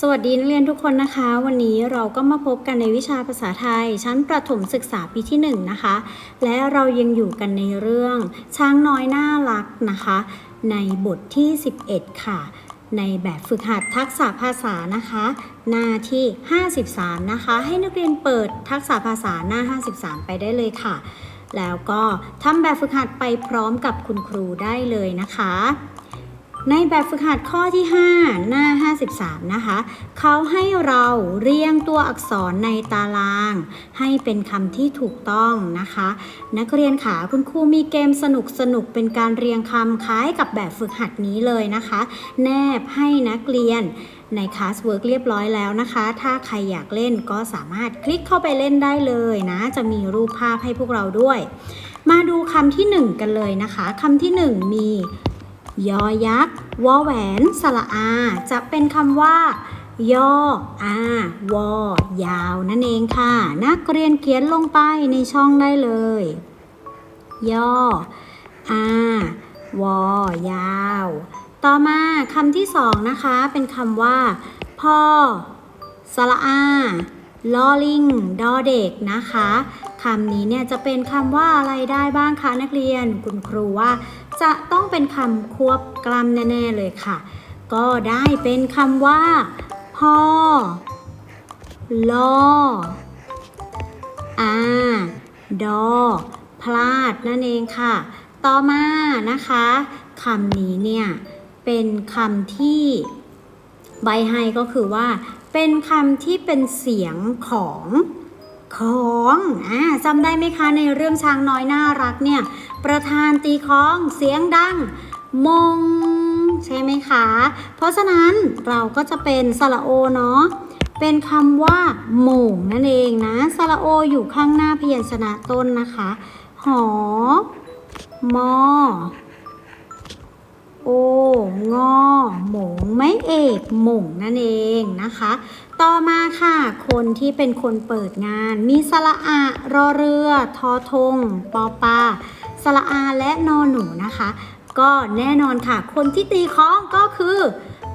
สวัสดีนักเรียนทุกคนนะคะ วันนี้เราก็มาพบกันในวิชาภาษาไทย ชั้นประถมศึกษาปีที่1นะคะ และเรายังอยู่กันในเรื่อง ช้างน้อยน่ารักนะคะ ในบทที่ 11 ค่ะ ในแบบฝึกหัดทักษะภาษานะคะ หน้าที่ 53 นะคะ ให้นักเรียนเปิดทักษะภาษาหน้า 53 ไปได้เลยค่ะ แล้วก็ทำแบบฝึกหัดไปพร้อมกับคุณครูได้เลยนะคะ ในแบบฝึกหัดข้อที่ 5 หน้า 53 นะคะเขาให้เราเรียงตัวอักษรในตาราง ให้เป็นคำที่ถูกต้องนะคะ นักเรียนขาคุณครูมีเกมสนุกสนุกเป็นการเรียงคำคล้ายกับแบบฝึกหัดนี้เลยนะคะ แนบให้นักเรียนในคลาสเวิร์กเรียบร้อยแล้วนะคะ ถ้าใครอยากเล่นก็สามารถคลิกเข้าไปเล่นได้เลยนะ จะมีรูปภาพให้พวกเราด้วย มาดูคำที่ 1 กันเลยนะคะคำที่ 1 มี ยอยักษ์วอแหวนสระอา จะเป็นคำว่า ย่ออาวอยาว นั่นเองค่ะ นักเรียนเขียนลงไปในช่องได้เลย ย่ออาวอยาว ต่อมาคำที่สองนะคะ เป็นคำว่า พ่อสระอาลอลิงดอเด็กนะคะคำนี้เนี่ยจะเป็นคำว่าอะไรได้บ้างคะนักเรียน คุณครูว่า จะต้องเป็นคำควบกล้ำแน่ ๆ เลยค่ะ ก็ได้เป็นคำว่า พ่อลออาดอ พลาดนั่นเองค่ะ ต่อมานะคะคำนี้เนี่ยเป็นคำที่ใบให้ก็คือว่า เป็นคำที่เป็นเสียงของ ของอ่าจำได้ไหมคะในเรื่องช้างน้อยน่ารักเนี่ย ประธานตีคล้องเสียงดังมง ใช่ไหมคะ เพราะฉะนั้นเราก็จะเป็นสระโอเนาะเป็นคำว่าหม่งนั่นเองนะสระโออยู่ข้างหน้าพยัญชนะต้นนะคะ หอ มอ โองอหมง ไม่เอกหม่งนั่นเองนะคะ ต่อมาค่ะ คนที่เป็นคนเปิดงาน มีสระอะรอเรือ ทอทง ปอปาสระอาและนอหนูนะคะ ก็แน่นอนค่ะ คนที่ตีค้องก็คือ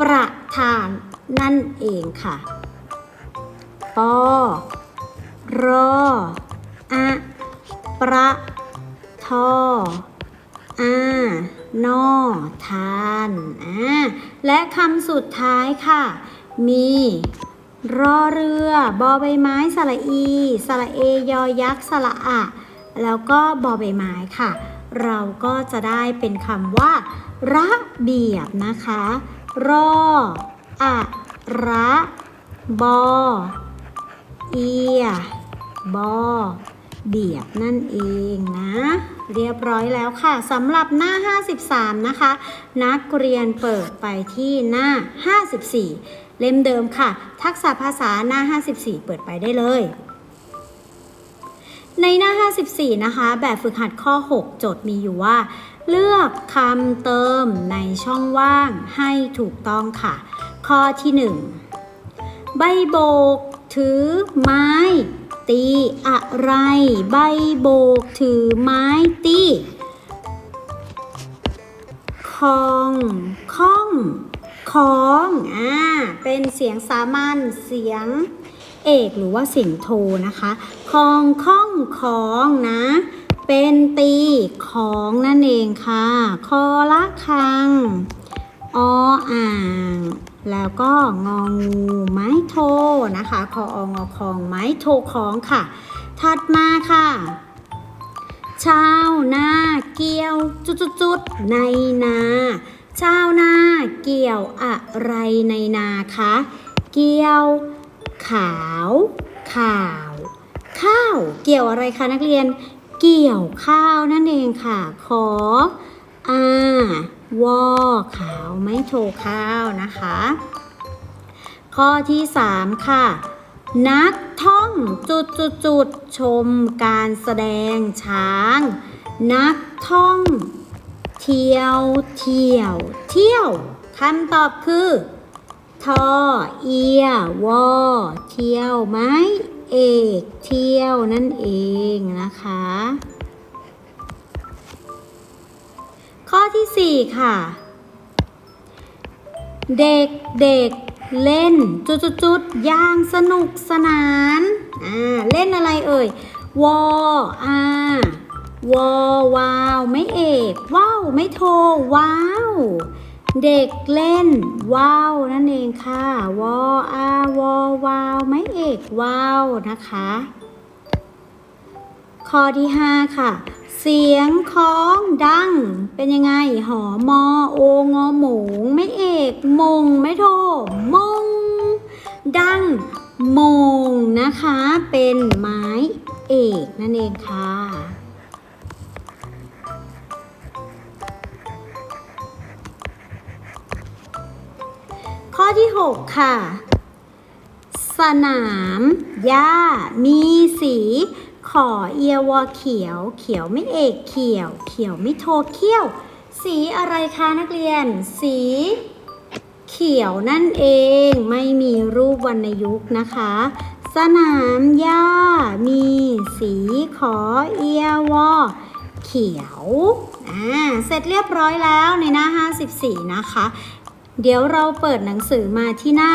ประธานนั่นเองค่ะ ปอรออะประทออานอทานอ่าและคำสุดท้ายค่ะ มี รอเรือบอใบไม้สระอีสระเอยอยักษ์สระอะ แล้วก็บอใบไม้ค่ะ เราก็จะได้เป็นคำว่า ระเบียบนะคะ รออะระบอเอียบอเบียบนั่นเองนะ เรียบร้อยแล้วค่ะสำหรับหน้า 53 นะคะ นักเรียนเปิดไปที่หน้า 54 เล่มเดิมค่ะ ทักษะภาษาหน้า 54 เปิดไปได้เลย ในหน้า 54 นะคะ แบบฝึกหัดข้อ 6 โจทย์มีอยู่ว่า เลือกคำเติมในช่องว่างให้ถูกต้องค่ะ ข้อที่ 1 ใบโบก ถือไม้ตีอะไร ใบโบกถือไม้ตีคองข้อง ของอ่าเป็นเสียงสามัญเสียงเอกหรือว่าเสียงโทนะคะคองข้องของนะ เป็นตีของนั่นเองค่ะ คอละคัง ออ่าง แล้วก็งองูไม้โทนะคะ คอองอคองไม้โทของค่ะ ถัดมาค่ะชาวนาเกี่ยวจุดๆในนา ชาวนาเกี่ยวอะไรในนาคะ เกี่ยว ขาว ข่าว ข้าว เกี่ยวอะไรคะนักเรียน เกี่ยวข้าวนั่นเองค่ะ ขออาวอขาวไม่โทข้าวนะคะ ข้อที่ 3 ค่ะ นักท่องจุดจุดจุดชมการแสดงช้าง นักท่อง เที่ยว เที่ยว เที่ยวคำตอบคือทอเอียวอเที่ยวไม้เอกเที่ยวนั่นเองนะคะ ข้อที่ 4 ค่ะ เด็กเด็กเล่นจุดๆๆอย่างสนุกสนาน อ่า เล่นอะไรเอ่ย วออา วอวาวไม่เอกว้าวไม่โทว้าว เด็กเล่น ว้าวนั่นเองค่ะวออาวอวาวไม่เอกว้าวนะคะ ข้อที่ 5 ค่ะ เสียงของดัง เป็นยังไง หอมอโองอหมูงไม่เอกมงไม่โทมง ดังมงนะคะ เป็นไม้เอกนั่นเองค่ะ ข้อที่ 6 ค่ะ สนามหญ้ามีสีขอเอียวอเขียว เขียวไม่เอกเขียว เขียวไม่โทเขี้ยว สีอะไรคะนักเรียน สี เขียวนั่นเองไม่มีรูปวรรณยุกต์นะคะ สนามหญ้ามีสีขอเอียวอเขียว อ่า เสร็จเรียบร้อยแล้วในหน้า 54 นะคะ เดี๋ยวเราเปิดหนังสือมาที่หน้า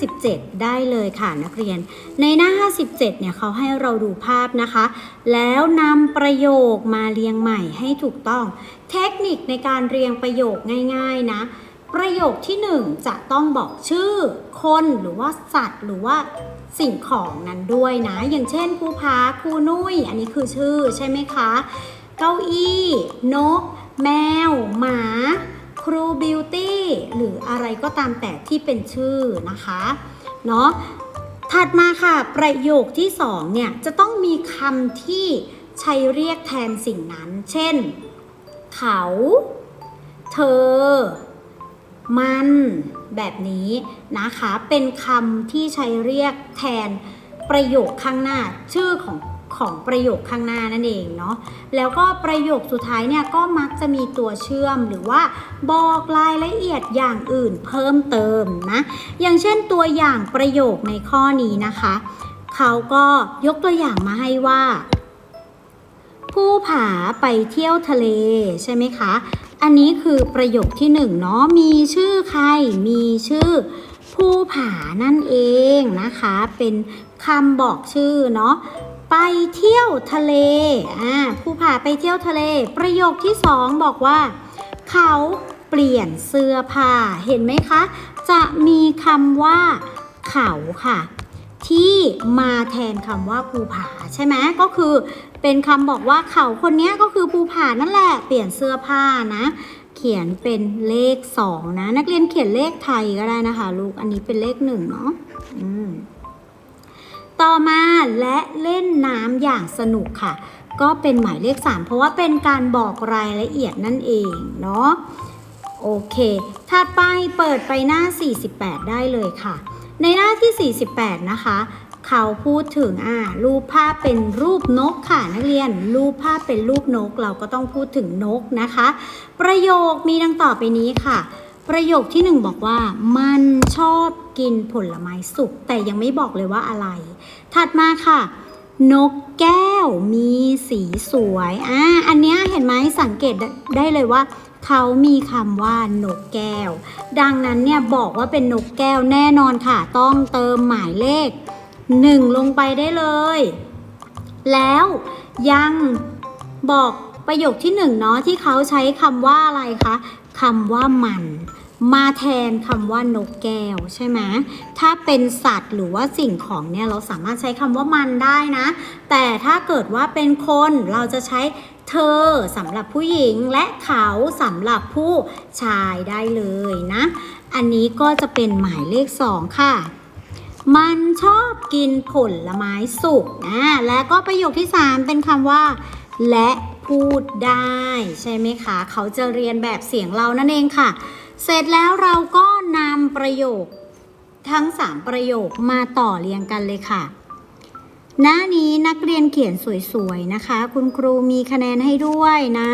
57 ได้เลยค่ะนักเรียน ในหน้า 57 เนี่ยเขาให้เราดูภาพนะคะ แล้วนำประโยคมาเรียงใหม่ให้ถูกต้อง เทคนิคในการเรียงประโยคง่าย ๆ นะ ประโยคที่ 1 จะต้องบอกชื่อ คนหรือว่าสัตว์ หรือว่าสิ่งของนั้นด้วยนะ อย่างเช่นครูพาครูนุ้ย อันนี้คือชื่อใช่ไหมคะ เก้าอี้ นก แมว หมา รูบิวตี้หรืออะไรก็ตามแต่ที่เป็นชื่อนะคะเนาะถัดมาค่ะ ประโยคที่สองเนี่ยจะต้องมีคำที่ใช้เรียกแทนสิ่งนั้น เช่น เขา เธอ มัน แบบนี้นะคะ เป็นคำที่ใช้เรียกแทนประโยคข้างหน้าชื่อของ ของประโยคข้างหน้านั่นเองเนาะแล้วก็ประโยคสุดท้ายเนี่ยก็มักจะมีตัวเชื่อมหรือว่าบอกรายละเอียดอย่างอื่นเพิ่มเติมนะอย่างเช่นตัวอย่างประโยคในข้อนี้นะคะ เขาก็ยกตัวอย่างมาให้ว่าผู้ผาไปเที่ยวทะเลใช่ไหมคะ อันนี้คือประโยคที่หนึ่งเนาะ มีชื่อใคร มีชื่อผู้ผานั่นเองนะคะ เป็นคำบอกชื่อเนาะ ไปเที่ยวทะเล อ่าผู้ผาไปเที่ยวทะเล ประโยคที่สองบอกว่า เขาเปลี่ยนเสื้อผ้า เห็นไหมคะ จะมีคำว่า เขาค่ะ ที่มาแทนคำว่าภูผาใช่ไหมก็คือเป็นคำบอกว่าเขาคนนี้ก็คือภูผานั่นแหละ เปลี่ยนเสื้อผ้านะ เขียนเป็นเลขสองนะ นักเรียนเขียนเลขไทยก็ได้นะคะ ลูก อันนี้เป็นเลขหนึ่งเนาะ อืม ต่อมาและเล่นน้ำอย่างสนุกค่ะ ก็เป็นหมายเลข 3 เพราะว่าเป็นการบอกรายละเอียดนั่นเองเนาะโอเค ถัดไปเปิดไปหน้า 48 ได้เลยค่ะ ในหน้าที่ 48 นะคะ เขาพูดถึงอ่ารูปภาพเป็นรูปนกค่ะนักเรียน รูปภาพเป็นรูปนกเราก็ต้องพูดถึงนกนะคะ ประโยคมีดังต่อไปนี้ค่ะ ประโยคที่หนึ่งบอกว่า มันชอบ กินผลไม้สุก แต่ยังไม่บอกเลยว่าอะไร ถัดมาค่ะ นกแก้วมีสีสวยอ่าอันเนี้ยเห็นไหมสังเกตได้เลยว่าเขามีคำว่านกแก้ว ดังนั้นเนี่ยบอกว่าเป็นนกแก้วแน่นอนค่ะ ต้องเติมหมายเลข 1 ลงไปได้เลย แล้วยังบอกประโยคที่1เนาะที่เขาใช้คำว่าอะไรคะคำว่ามัน มาแทนคำว่านกแก้วใช่ไหมถ้าเป็นสัตว์หรือว่าสิ่งของเนี่ยเราสามารถใช้คำว่ามันได้นะ แต่ถ้าเกิดว่าเป็นคนเราจะใช้เธอสำหรับผู้หญิงและเขาสำหรับผู้ชายได้เลยนะ อันนี้ก็จะเป็นหมายเลข2ค่ะ มันชอบกินผลไม้สุกนะและก็ประโยคที่3เป็นคำว่า และพูดได้ ใช่ไหมคะ เขาจะเรียนแบบเสียงเรานั่นเองค่ะ เสร็จแล้วเราก็นำประโยคทั้ง 3 ประโยคมาต่อเรียงกันเลยค่ะ หน้านี้นักเรียนเขียนสวยๆนะคะ คุณครูมีคะแนนให้ด้วยนะ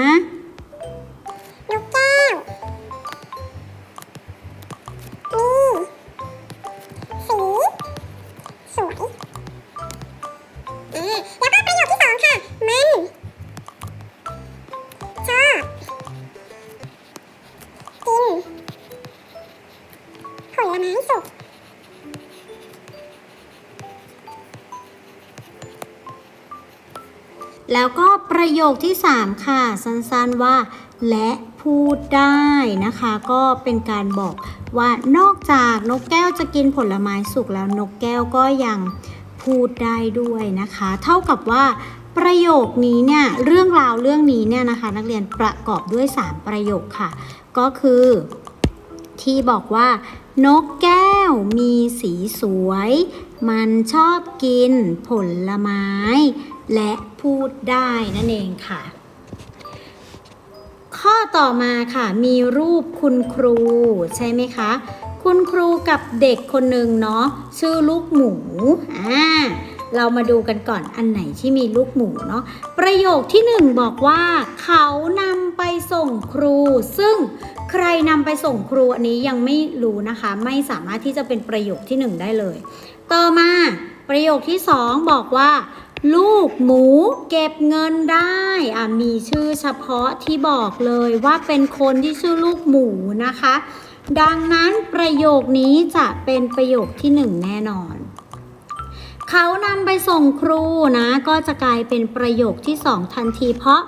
나면서แล้วก็ประโยคที่ 3 ค่ะ สั้นๆว่า และพูดได้นะคะ ก็เป็นการบอกว่านอกจากนกแก้วจะกินผลไม้สุกแล้วนกแก้วก็ยังพูดได้ด้วยนะคะ เท่ากับว่าประโยคนี้เนี่ยเรื่องราวเรื่องนี้เนี่ยนะคะ นักเรียนประกอบด้วย 3 ประโยคค่ะ ก็คือ ที่บอกว่า นกแก้วมีสีสวย มันชอบกินผลไม้ และพูดได้นั่นเองค่ะ ข้อต่อมาค่ะ มีรูปคุณครูใช่ไหมคะ คุณครูกับเด็กคนหนึ่งเนาะชื่อลูกหมูอ่า เรามาดูกันก่อนอันไหนที่มีลูกหมูเนาะประโยคที่หนึ่งบอกว่า เขานำไปส่งครู ซึ่งใครนำไปส่งครูอันนี้ยังไม่รู้นะคะ ไม่สามารถที่จะเป็นประโยคที่หนึ่งได้เลย ต่อมาประโยคที่สองบอกว่า ลูกหมูเก็บเงินได้อะมีชื่อเฉพาะที่บอกเลยว่าเป็นคนที่ชื่อลูกหมูนะคะ ดังนั้นประโยคนี้จะเป็นประโยคที่หนึ่งแน่นอน เขานำไปส่งครูนะ ก็จะกลายเป็นประโยคที่สองทันที เพราะ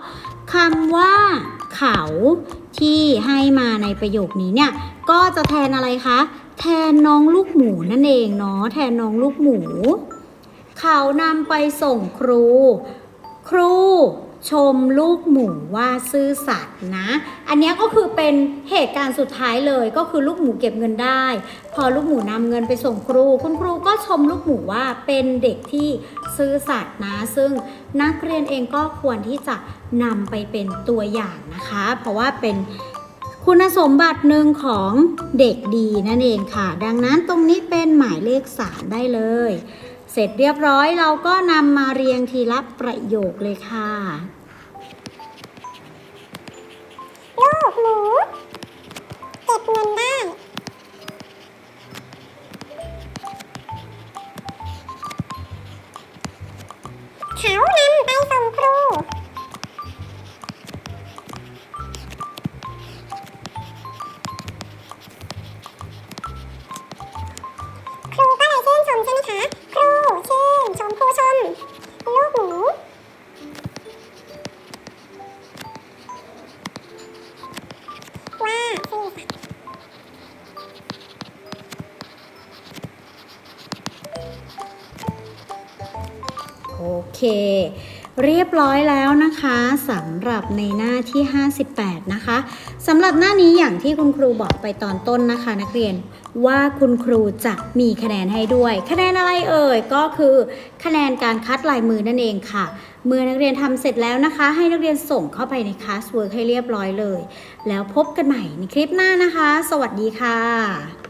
คำว่า เขาที่ให้มาในประโยคนี้เนี่ย ก็จะแทนอะไรคะ แทนน้องลูกหมูนั่นเองเนาะแทนน้องลูกหมู เขานำไปส่งครู ครู ชมลูกหมูว่าซื่อสัตย์นะ อันนี้ก็คือเป็นเหตุการณ์สุดท้ายเลยก็คือลูกหมูเก็บเงินได้ พอลูกหมูนำเงินไปส่งครู คุณครูก็ชมลูกหมูว่าเป็นเด็กที่ซื่อสัตย์นะ ซึ่งนักเรียนเองก็ควรที่จะนำไปเป็นตัวอย่างนะคะ เพราะว่าเป็นคุณสมบัติหนึ่งของเด็กดีนั่นเองค่ะ ดังนั้นตรงนี้เป็นหมายเลขสามได้เลย เสร็จเรียบร้อยเราก็นำมาเรียงทีละประโยคเลยค่ะ กหมูเก็บเงินได้ เขานำไปส่งครู เค เรียบร้อยแล้วนะคะสำหรับในหน้าที่ 58 นะคะสำหรับหน้านี้อย่างที่คุณครูบอกไปตอนต้นนะคะ นักเรียนว่าคุณครูจะมีคะแนนให้ด้วย คะแนนอะไรเอ่ยก็คือคะแนนการคัดลายมือนั่นเองค่ะ เมื่อนักเรียนทำเสร็จแล้วนะคะ ให้นักเรียนส่งเข้าไปในคลาสเวิร์กให้เรียบร้อยเลย แล้วพบกันใหม่ในคลิปหน้านะคะ สวัสดีค่ะ